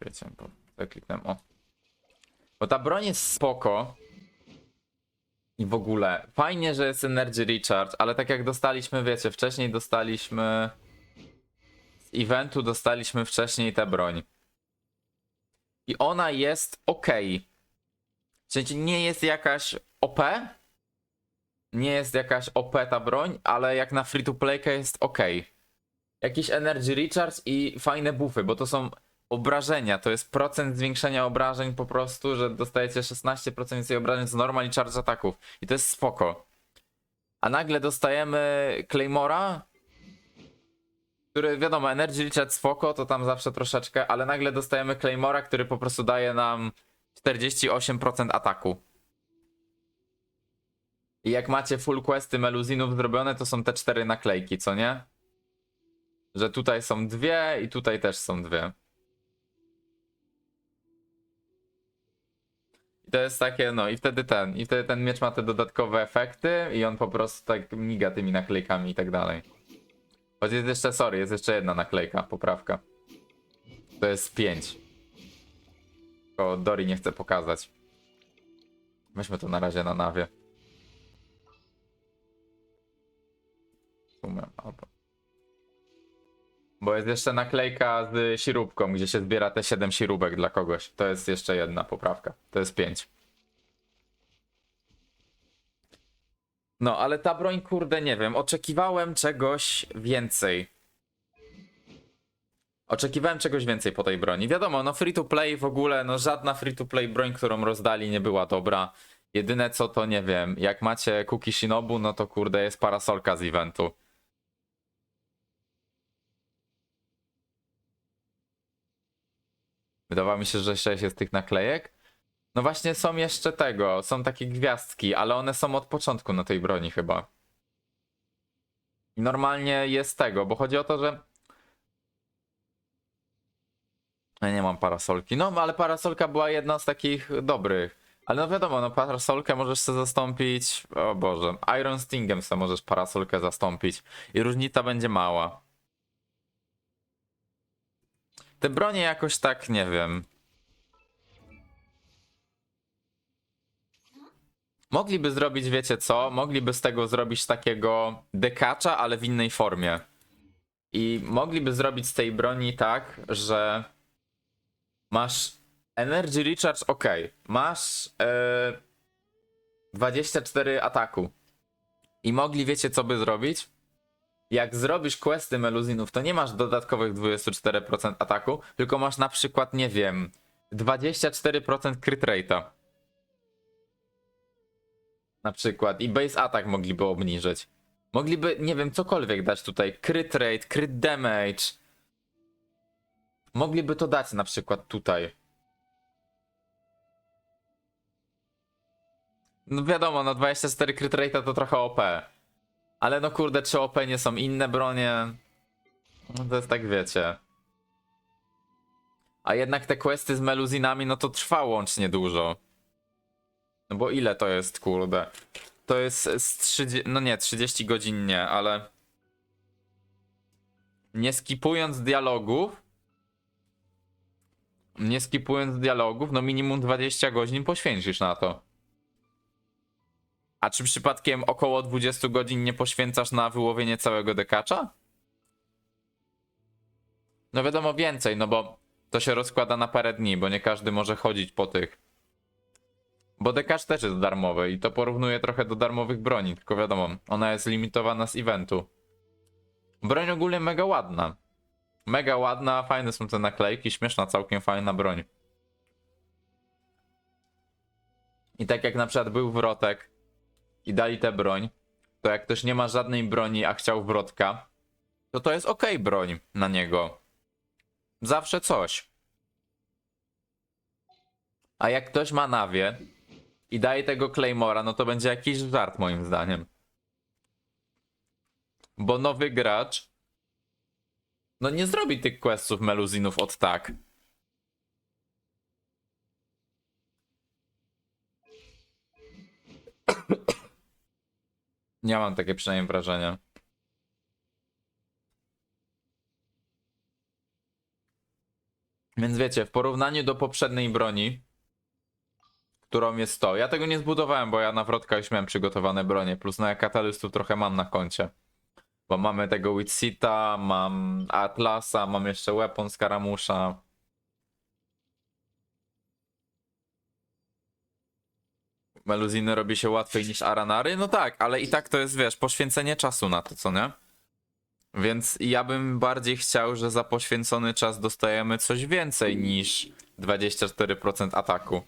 Wiecie, bo tak kliknąłem, o. Bo ta broń jest spoko. I w ogóle, fajnie, że jest Energy Recharge, ale tak jak dostaliśmy, wiecie, wcześniej dostaliśmy... Z eventu dostaliśmy wcześniej tę broń. I ona jest ok. W sensie nie jest jakaś OP. Nie jest jakaś OP ta broń, ale jak na free to playkę jest ok. Jakiś energy recharge i fajne buffy, bo to są obrażenia. To jest procent zwiększenia obrażeń po prostu, że dostajecie 16% więcej obrażeń z normal i charge ataków. I to jest spoko. A nagle dostajemy Claymora, który wiadomo, Energy Recharge spoko, to tam zawsze troszeczkę, ale nagle dostajemy Claymora, który po prostu daje nam 48% ataku. I jak macie full questy meluzinów zrobione, to są te cztery naklejki, co nie? Że tutaj są dwie i tutaj też są dwie. I to jest takie, no i wtedy ten, i wtedy ten miecz ma te dodatkowe efekty i on po prostu tak miga tymi naklejkami i tak dalej. Choć jest jeszcze, sorry, jest jeszcze jedna naklejka, poprawka. To jest 5. Tylko Dori nie chce pokazać. Weźmy to na razie na nawie. W sumie, albo... Bo jest jeszcze naklejka z sirupką, gdzie się zbiera te 7 sirupek dla kogoś. To jest jeszcze jedna poprawka. To jest 5. No, ale ta broń, kurde, nie wiem. Oczekiwałem czegoś więcej. Oczekiwałem czegoś więcej po tej broni. Wiadomo, no free to play w ogóle, no żadna free to play broń, którą rozdali, nie była dobra. Jedyne co to nie wiem, jak macie Kuki Shinobu, no to kurde jest parasolka z eventu. Wydawało mi się, że 6 jest tych naklejek. No właśnie są jeszcze tego, są takie gwiazdki, ale one są od początku na tej broni chyba. I normalnie jest tego, bo chodzi o to, że ja nie mam parasolki. No, ale parasolka była jedna z takich dobrych. Ale no wiadomo, no parasolkę możesz sobie zastąpić. O Boże, Iron Stingem sobie możesz parasolkę zastąpić. I różnica będzie mała. Te bronie jakoś tak, nie wiem. Mogliby zrobić, wiecie co? Mogliby z tego zrobić takiego dekacza, ale w innej formie. I mogliby zrobić z tej broni tak, że masz Energy Recharge, ok. Masz e, 24 ataku. I mogli, wiecie co by zrobić? Jak zrobisz questy meluzinów, to nie masz dodatkowych 24% ataku, tylko masz na przykład, nie wiem, 24% crit rate'a. Na przykład. I base attack mogliby obniżyć. Mogliby, nie wiem, cokolwiek dać tutaj. Crit rate, crit damage. Mogliby to dać na przykład tutaj. No wiadomo, no 24 crit rate'a to trochę OP. Ale no kurde, czy OP nie są inne bronie? No to jest tak, wiecie. A jednak te questy z meluzinami, no to trwa łącznie dużo. No bo ile to jest, kurde? To jest z 30, no nie, 30 godzin nie, ale... Nie skipując dialogów... Nie skipując dialogów, no minimum 20 godzin poświęcisz na to. A czy przypadkiem około 20 godzin nie poświęcasz na wyłowienie całego dekacza? No wiadomo więcej, no bo to się rozkłada na parę dni, bo nie każdy może chodzić po tych. Bo dekacz też jest darmowy i to porównuje trochę do darmowych broni, tylko wiadomo, ona jest limitowana z eventu. Broń ogólnie mega ładna. Mega ładna, fajne są te naklejki, śmieszna, całkiem fajna broń. I tak jak na przykład był wrotek, i dali tę broń, to jak ktoś nie ma żadnej broni, a chciał wrotka, to to jest ok broń na niego. Zawsze coś. A jak ktoś ma nawie i daje tego Claymora, no to będzie jakiś żart moim zdaniem. Bo nowy gracz no nie zrobi tych questów meluzinów od tak. Ja mam takie przynajmniej wrażenie. Więc wiecie, w porównaniu do poprzedniej broni, którą jest to, ja tego nie zbudowałem, bo ja na wrotka już miałem przygotowane bronie, plus na katalystów trochę mam na koncie. Bo mamy tego Witsita, mam Atlasa, mam jeszcze Weapon Skaramusza. Meluziny robi się łatwiej niż Aranary? No tak, ale i tak to jest, wiesz, poświęcenie czasu na to, co nie? Więc ja bym bardziej chciał, że za poświęcony czas dostajemy coś więcej niż 24% ataku.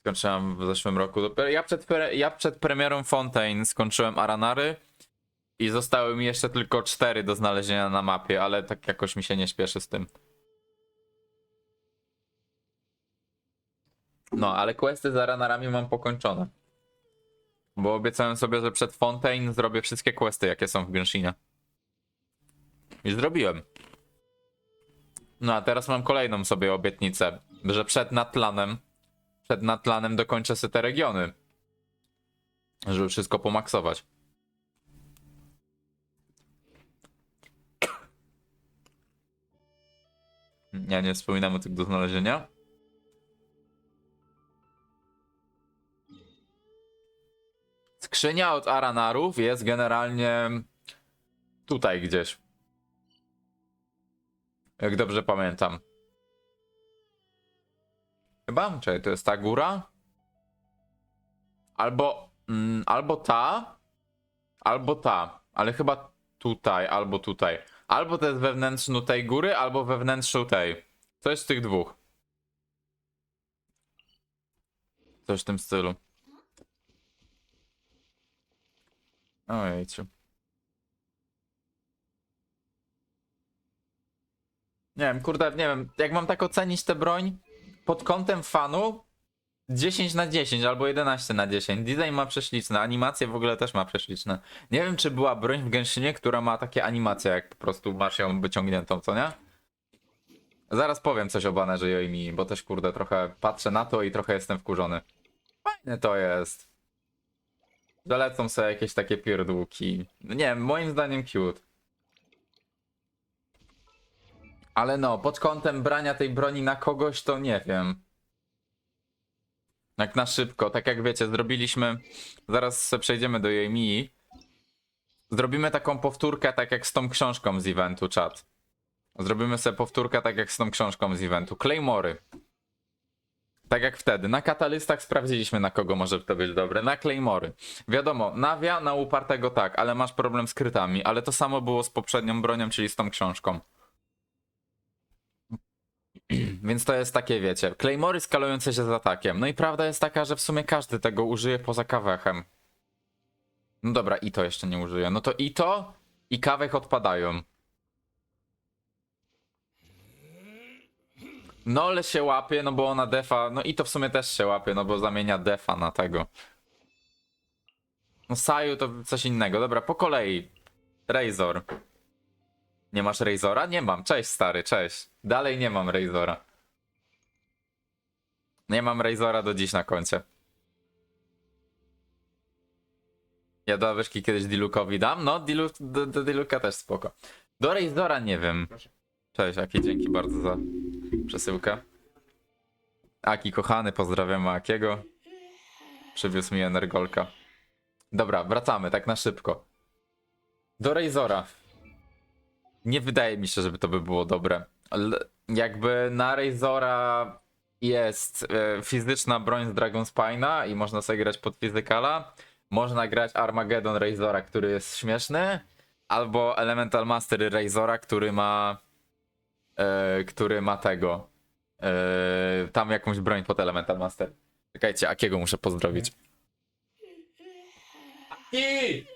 Skończyłem w zeszłym roku. Ja przed, pre- ja przed premierą Fontaine skończyłem Aranary i zostały mi jeszcze tylko 4 do znalezienia na mapie, ale tak jakoś mi się nie śpieszy z tym. No, ale questy z Aranarami mam pokończone. Bo obiecałem sobie, że przed Fontaine zrobię wszystkie questy, jakie są w Genshinie. I zrobiłem. No a teraz mam kolejną sobie obietnicę, że przed Natlanem, przed Natlanem dokończę sobie te regiony. Żeby wszystko pomaksować. Ja nie wspominam o tych do znalezienia. Skrzynia od Aranarów jest generalnie tutaj gdzieś. Jak dobrze pamiętam. Chyba? Czekaj, to jest ta góra? Albo, mm, albo ta, albo ta, ale chyba tutaj, albo tutaj. Albo to jest we wnętrzu tej góry, albo we wnętrzu tej. Coś z tych dwóch. Coś w tym stylu. Ojejciu. Nie wiem, kurde, nie wiem, jak mam tak ocenić tę broń pod kątem fanu 10 na 10 albo 11 na 10. Design ma prześliczne, animacje w ogóle też ma prześliczne. Nie wiem, czy była broń w Genshinie, która ma takie animacje, jak po prostu masz ją wyciągniętą, co nie? Zaraz powiem coś o banerze Yoimi, bo też kurde trochę patrzę na to i trochę jestem wkurzony. Fajne to jest. Zalecą sobie jakieś takie pierdółki. No nie wiem, moim zdaniem cute. Ale no, pod kątem brania tej broni na kogoś to nie wiem. Jak na szybko, tak jak wiecie, zrobiliśmy. Zaraz przejdziemy do jej Mii. Zrobimy taką powtórkę, tak jak z tą książką z eventu, czat. Zrobimy sobie powtórkę, tak jak z tą książką z eventu. Claymory. Tak jak wtedy. Na katalystach sprawdziliśmy, na kogo może to być dobre. Na Claymory. Wiadomo, nawia na upartego tak, ale masz problem z krytami. Ale to samo było z poprzednią bronią, czyli z tą książką. Więc to jest takie, wiecie, Claymory skalujące się z atakiem. No i prawda jest taka, że w sumie każdy tego użyje poza kawechem. No dobra, i to jeszcze nie użyję. No to i to, i kawech odpadają. No ale się łapie, no bo ona defa, no i to w sumie też się łapie, no bo zamienia defa na tego. No Saju to coś innego. Dobra, po kolei. Razor. Nie masz Razora? Nie mam. Cześć stary, cześć. Dalej nie mam Razora. Nie mam Razora do dziś na koncie. Ja do Awyszki kiedyś Dilukowi dam? No, Dilu, do, do Diluka też spoko. Do Razora nie wiem. Cześć, Aki, dzięki bardzo za przesyłkę. Aki, kochany, pozdrawiam Akiego. Przywiózł mi Energolka. Dobra, wracamy, tak na szybko. Do Razora. Nie wydaje mi się, żeby to by było dobre. L jakby na Razora jest e, fizyczna broń z Dragon Spine'a i można sobie grać pod fizykala. Można grać Armageddon Razora, który jest śmieszny. Albo Elemental Master Razora, który ma. E, który ma tego. E, tam jakąś broń pod Elemental Master. Czekajcie, Akiego muszę pozdrowić. Aki!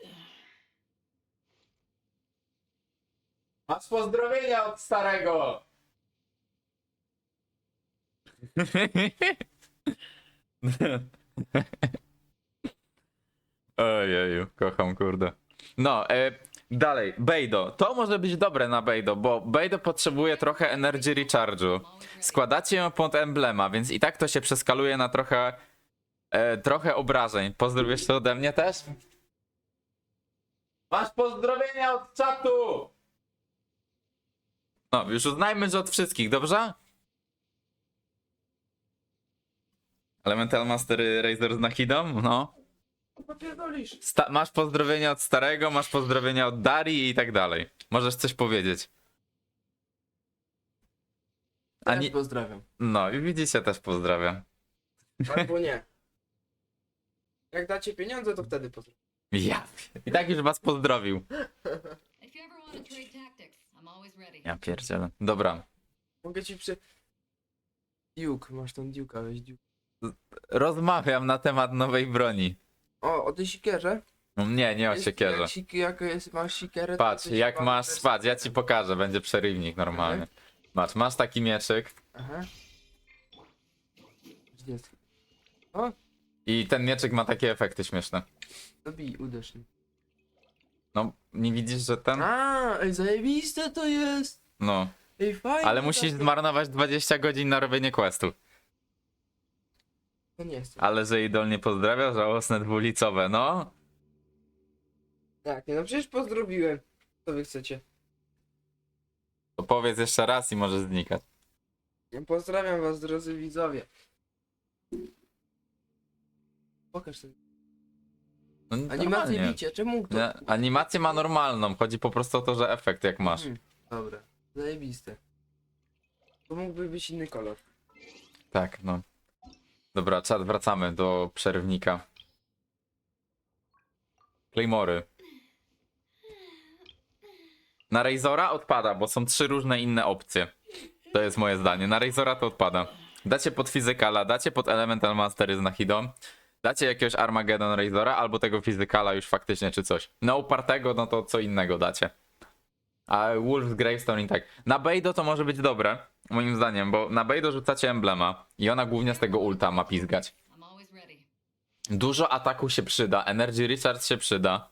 Masz pozdrowienia od starego! Ojeju, kocham kurde. No, e, dalej, Bejdo. To może być dobre na Bejdo, bo Bejdo potrzebuje trochę Energy Recharge'u. Składacie ją pod emblema, więc i tak to się przeskaluje na trochę e, trochę obrażeń. Pozdrów jeszcze ode mnie też? Masz pozdrowienia od czatu! No, już uznajmy, że od wszystkich, dobrze? Elemental Master Razor z Nakidą? No. Sta- masz pozdrowienia od starego, masz pozdrowienia od Darii i tak dalej. Możesz coś powiedzieć. Ani... Ani... pozdrawiam. No i widzicie, też pozdrawiam. Albo nie. Jak dacie pieniądze, to wtedy pozdrawiam. Ja. I tak już was pozdrowił. If you ever want to trade tactics, I'm always ready. Ja pierdzielę. Dobra. Mogę ci przy... Duke, masz tą Duke'a, weź Duke. Rozmawiam na temat nowej broni. O, o tej sikierze? Nie, nie o Jest- siekierze. Jak, sik, jak jest, masz sikierę, to Patrz, jak masz, bez- patrz, ja ci pokażę, będzie przerywnik normalnie. Patrz, masz taki mieczyk Aha. Gdzie jest? O, i ten mieczyk ma takie efekty śmieszne. dobij, uderz nim. No, nie widzisz, że ten? A, ej, zajebiste to jest! No, Ej, fajnie. ale musisz zmarnować 20 godzin na robienie questu. No nie chcę. Ale że idolnie pozdrawia, żałosne dwulicowe, no. Tak, nie no przecież pozdrowiłem. Co wy chcecie? To powiedz jeszcze raz i może znikać. Ja pozdrawiam was, drodzy widzowie. Pokaż sobie. No, Animację normalnie. bicie, czemu to... Nie, Animację ma normalną, chodzi po prostu o to, że efekt jak masz. Hmm, dobra, zajebiste. To mógłby być inny kolor. Tak, no. Dobra, czat, wracamy do przerywnika. Claymory. Na Razora odpada, bo są trzy różne inne opcje. To jest moje zdanie. Na Razora to odpada. Dacie pod Fizykala, dacie pod Elemental Mastery z Nahidą, dacie jakiegoś Armageddon Razora, albo tego Fizykala już faktycznie czy coś. Na upartego, no to co innego dacie. A Wolf's Gravestone i tak. Na Bejdo to może być dobre, moim zdaniem, bo na Bejdo rzucacie emblema i ona głównie z tego ulta ma pizgać. Dużo ataku się przyda, Energy Recharge się przyda.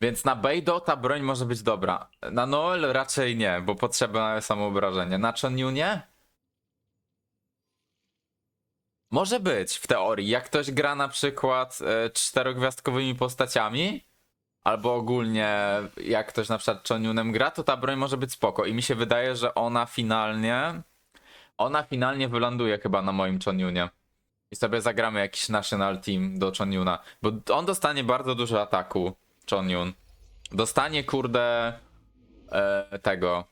Więc na Bejdo ta broń może być dobra. Na Noel raczej nie, bo potrzeba samoobrażenia. Na Chonyunie? Może być w teorii. Jak ktoś gra na przykład e, czterogwiazdkowymi postaciami, albo ogólnie jak ktoś na przykład Chonyunem gra, to ta broń może być spoko. I mi się wydaje, że ona finalnie. Ona finalnie wyląduje chyba na moim Chonyunie. I sobie zagramy jakiś national team do Chonyuna. Bo on dostanie bardzo dużo ataku. Chonyun. Dostanie kurde e, tego.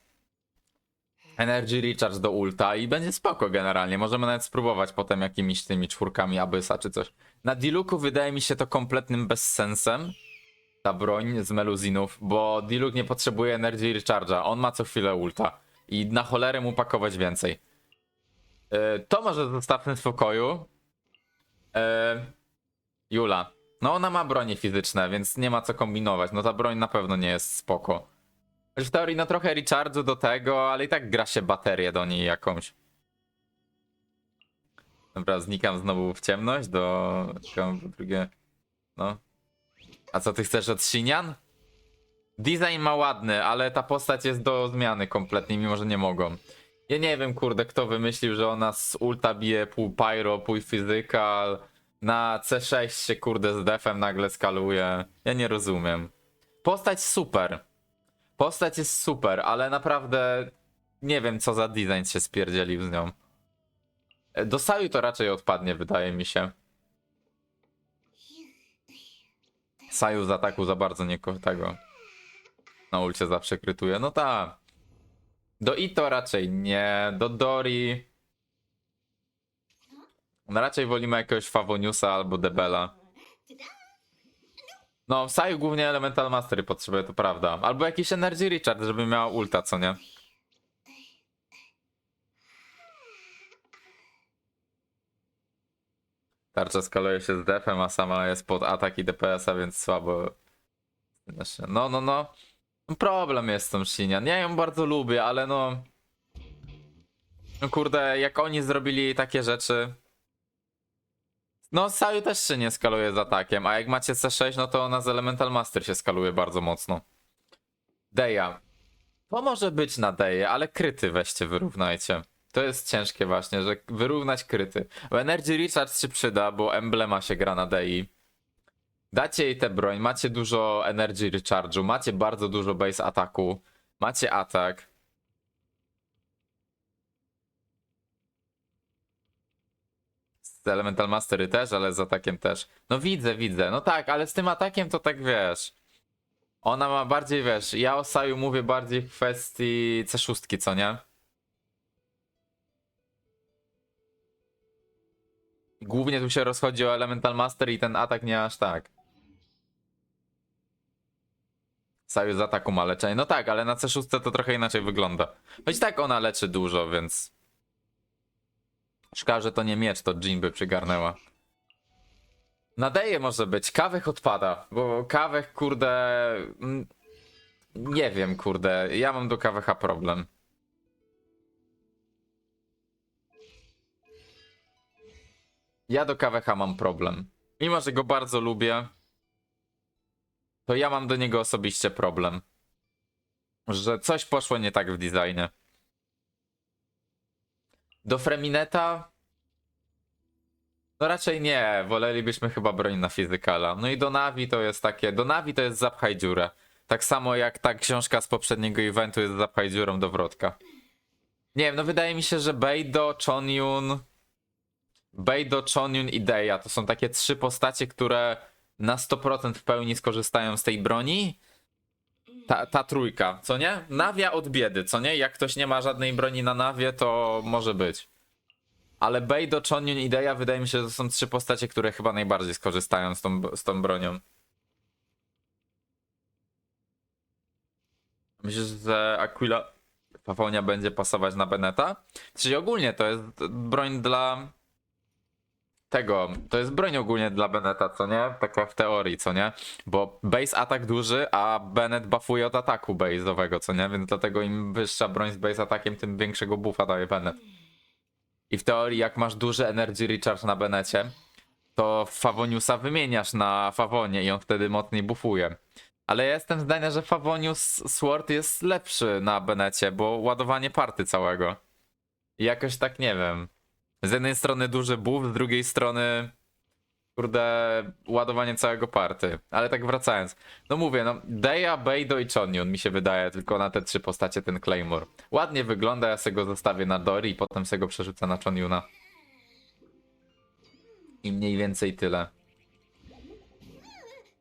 Energy Recharge do ulta i będzie spoko generalnie. Możemy nawet spróbować potem jakimiś tymi czwórkami Abyssa czy coś. Na Diluku wydaje mi się to kompletnym bezsensem. Ta broń z meluzinów, bo Diluk nie potrzebuje Energy Recharge'a. On ma co chwilę ulta. I na cholerę mu pakować więcej. E, to może zostawmy w spokoju. E, Jula. No ona ma bronie fizyczne, więc nie ma co kombinować. No ta broń na pewno nie jest spoko. W teorii no trochę recharge'u do tego, ale i tak gra się baterię do niej jakąś. Dobra, znikam znowu w ciemność do... drugie... No. A co ty chcesz od Sinian? Design ma ładny, ale ta postać jest do zmiany kompletnie, mimo że nie mogą. Ja nie wiem, kurde, kto wymyślił, że ona z ulta bije pół pyro, pół physical. Na C6 się, kurde, z defem nagle skaluje. Ja nie rozumiem. Postać super. Postać jest super, ale naprawdę nie wiem, co za design się spierdzielił z nią. E, Do Saju to raczej odpadnie, wydaje mi się. Saju z ataku za bardzo nie ko- tego. Na ulcie zawsze krytuje. No tak. Do Ito raczej nie. Do Dori. No raczej wolimy jakiegoś Favoniusa albo Debela. No, Saju głównie Elemental Mastery potrzebuje, to prawda. Albo jakiś Energy Richard, żeby miała ulta, co nie? Tarcza skaluje się z defem, a sama jest pod atak i DPS-a, więc słabo. No, no, no. Problem jest z tą Shinian. Ja ją bardzo lubię, ale no... No kurde, jak oni zrobili takie rzeczy... No, Saju też się nie skaluje z atakiem, a jak macie C6, no to ona z Elemental Master się skaluje bardzo mocno. Deja. To może być na Deję, ale kryty weźcie, wyrównajcie. To jest ciężkie właśnie, że wyrównać kryty. Bo Energy Recharge się przyda, bo emblema się gra na DI. Dacie jej tę broń, macie dużo Energy Recharge'u, macie bardzo dużo base ataku, macie atak. Z Elemental Mastery też, ale z atakiem też. No widzę, widzę. No tak, ale z tym atakiem to tak wiesz. Ona ma bardziej, wiesz, ja o Saju mówię bardziej w kwestii C6, co nie? Głównie tu się rozchodzi o Elemental Master i ten atak nie aż tak. Saju z ataku ma leczenie. No tak, ale na C6 to trochę inaczej wygląda. Choć tak ona leczy dużo, więc... Szkoda, że to nie miecz, to Jean by przygarnęła. Nadeje może być. Kawech odpada, bo kawech, kurde... mm, Nie wiem, kurde. Ja mam do kawecha problem. Ja do kawecha mam problem. Mimo, że go bardzo lubię, to ja mam do niego osobiście problem. Że coś poszło nie tak w designie. Do Fremineta? No raczej nie, wolelibyśmy chyba broń na fizykala. No i do Navi to jest takie, do Navi to jest zapchaj dziurę. Tak samo jak ta książka z poprzedniego eventu jest zapchaj dziurą do wrotka. Nie wiem, no wydaje mi się, że Beido, Chonyun, Beido, Chonyun i Deja to są takie trzy postacie, które na 100% w pełni skorzystają z tej broni. Ta, ta trójka, co nie? Nawia od biedy, co nie? Jak ktoś nie ma żadnej broni na nawie, to może być. Ale Beido, Chonyun i Deja wydaje mi się, że to są trzy postacie, które chyba najbardziej skorzystają z tą, z tą bronią. Myślisz, że Aquila Favonia będzie pasować na Beneta? Czyli ogólnie to jest broń dla tego, to jest broń ogólnie dla Beneta, co nie? Taka w teorii, co nie? Bo base atak duży, a Bennett buffuje od ataku base'owego, co nie? Więc dlatego im wyższa broń z base atakiem, tym większego buffa daje Bennett. I w teorii, jak masz duży energy recharge na Benecie, to Favoniusa wymieniasz na Favonie i on wtedy mocniej buffuje. Ale ja jestem zdania, że Favonius Sword jest lepszy na Benecie, bo ładowanie party całego. I jakoś tak nie wiem. Z jednej strony duży buff, z drugiej strony kurde ładowanie całego party. Ale tak wracając. No mówię, no Deja, Beido i Chonyun mi się wydaje, tylko na te trzy postacie ten Claymore. Ładnie wygląda, ja sobie go zostawię na Dori i potem sobie go przerzucę na Chonyuna. I mniej więcej tyle.